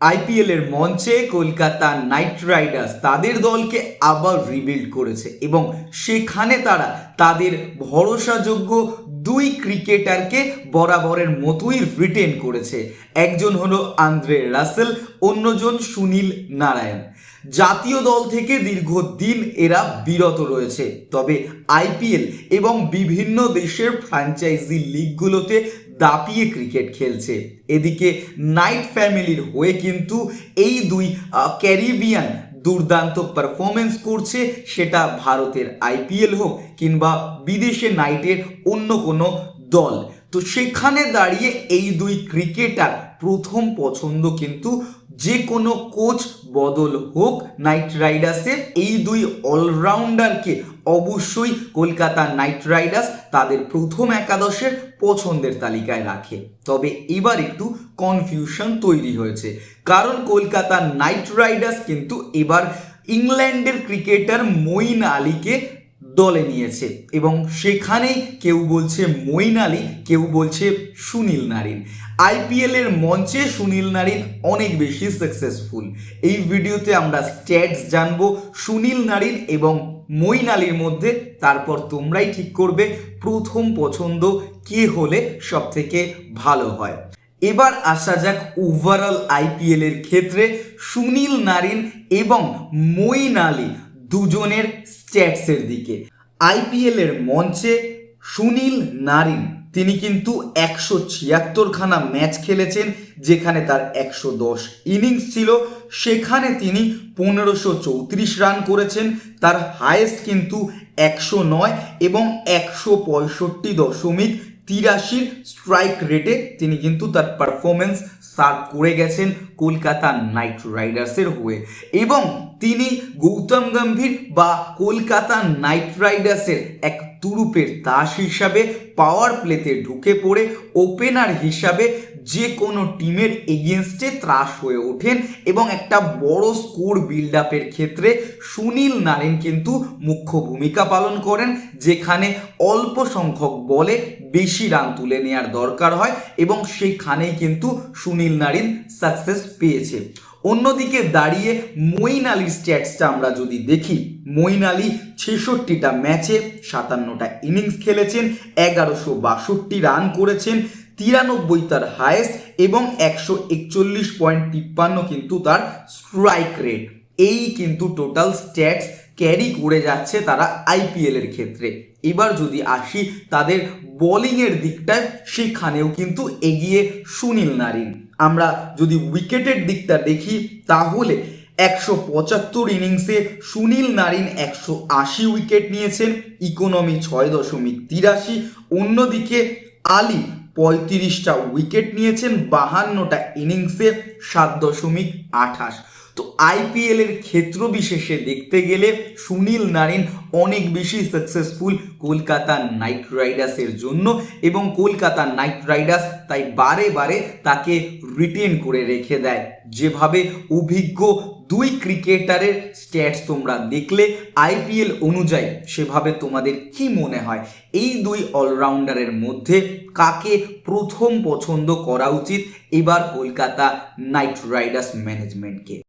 IPL এর মঞ্চে Kolkata night Riders তাদের দলকে আবার রিবিল্ড করেছে এবং সেখানে তারা তাদের ভরসাযোগ্য দুই ক্রিকেটারকে বরাবরের মতোই রিটেন করেছে। একজন হলো আন্দ্রে রাসেল, অন্যজন সুনীল নারায়ণ। জাতীয় দল থেকে দীর্ঘদিন এরা বিরত রয়েছে। তবে আইপিএল এবং বিভিন্ন দেশের ফ্র্যাঞ্চাইজি লিগগুলোতে দাপিয়ে ক্রিকেট খেলছে। এদিকে নাইট ফ্যামিলির হয়ে কিন্তু এই দুই ক্যারিবিয়ান দুর্দান্ত পারফরমেন্স করছে। সেটা ভারতের আইপিএল হোক কিংবা বিদেশে নাইটের অন্য কোনো দল। তো সেখানে দাঁড়িয়ে এই দুই ক্রিকেটার প্রথম পছন্দ কিন্তু যে কোনো কোচ বদল হোক, নাইট রাইডার্সে এই দুই অলরাউন্ডারকে অবশ্যই কলকাতা নাইট রাইডার্স তাদের প্রথম একাদশের পছন্দের তালিকায় রাখে। তবে এবার একটু কনফিউশন তৈরি হয়েছে। কারণ কলকাতা নাইট রাইডার্স কিন্তু এবার ইংল্যান্ডের ক্রিকেটার মঈন আলীকে দলে নিয়েছে এবং সেখানেই কেউ বলছে মঈন আলী, কেউ বলছে সুনীল নারীন। আইপিএল এর মঞ্চে সুনীল নারীন অনেক বেশি সাকসেসফুল এই ভিডিওতে আমরা স্ট্যাটস জানব সুনীল নারিন এবং মঈন আলীর মধ্যে, তারপর তোমরাই ঠিক করবে প্রথম পছন্দ কে হলে সব থেকে ভালো হয়। এবার আসা যাক ওভারঅল আইপিএল এর ক্ষেত্রে সুনীল নারিন এবং মঈন আলী দুজনের স্ট্যাটসের দিকে। আইপিএল এর মঞ্চে সুনীল নারিন। তিনি কিন্তু একশো ছিয়াত্তরখানা ম্যাচ খেলেছেন, যেখানে তার একশো দশ ইনিংস ছিল। সেখানে তিনি পনেরোশো চৌত্রিশ রান করেছেন। তার হায়েস্ট কিন্তু একশো নয় এবং একশো পঁয়ষট্টি দশমিক তিরাশির স্ট্রাইক রেটে তিনি কিন্তু তার পারফরমেন্স সার্ভ করে গেছেন কলকাতা নাইট রাইডার্সের হয়ে। এবং তিনি গৌতম গম্ভীর বা কলকাতা নাইট রাইডার্সের এক তুরুপের তাস হিসাবে পাওয়ার প্লেতে ঢুকে পড়ে ওপেনার হিসাবে যে কোনো টিমের এগেনস্টে ত্রাস হয়ে ওঠেন এবং একটা বড় স্কোর বিল্ড আপের ক্ষেত্রে সুনীল নারিন কিন্তু মুখ্য ভূমিকা পালন করেন, যেখানে অল্প সংখ্যক বলে বেশি রান তুলে নেওয়ার দরকার হয় এবং সেখানেই কিন্তু সুনীল নারিন সাকসেস পেয়েছে। অন্যদিকে দাঁড়িয়ে মঈন আলীর স্ট্যাটসটা আমরা যদি দেখি মঈন আলী ছেষট্টিটা ম্যাচে সাতান্নটা ইনিংস খেলেছেন, এগারোশো বাষট্টি রান করেছেন, তিরানব্বই তার হায়েস্ট এবং একশো একচল্লিশ পয়েন্ট তিপ্পান্ন কিন্তু তার স্ট্রাইক রেট এই কিন্তু টোটাল স্ট্যাটস ক্যারি করে যাচ্ছে তারা আইপিএল এর ক্ষেত্রে। এবার যদি আসি তাদের বোলিংয়ের দিকটায়, সেখানেও কিন্তু এগিয়ে সুনীল নারিন। আমরা যদি উইকেটের দিকটা দেখি, তাহলে একশো পঁচাত্তর ইনিংসে সুনীল নারিন একশো আশি উইকেট নিয়েছেন ইকোনমি ছয় দশমিক তিরাশি। অন্যদিকে আলী পঁয়ত্রিশটা উইকেট নিয়েছেন, বাহান্নটা ইনিংসে সাত দশমিক আঠাশ। তো আইপিএল এর ক্ষেত্র বিশেষে দেখতে গেলে সুনীল নারিন অনেক বেশি সাকসেসফুল কলকাতা নাইট রাইডার্সের জন্য এবং কলকাতা নাইট রাইডার্স তাই বারে বারে তাকে রিটেন করে রেখে দেয়। যেভাবে অভিজ্ঞ দুই ক্রিকেটারের স্ট্যাটস তোমরা দেখলে আইপিএল অনুযায়ী সেভাবে তোমাদের কি মনে হয়? এই দুই অলরাউন্ডারের মধ্যে কাকে প্রথম পছন্দ করা উচিত? এবার কলকাতা নাইট রাইডার্স ম্যানেজমেন্টকে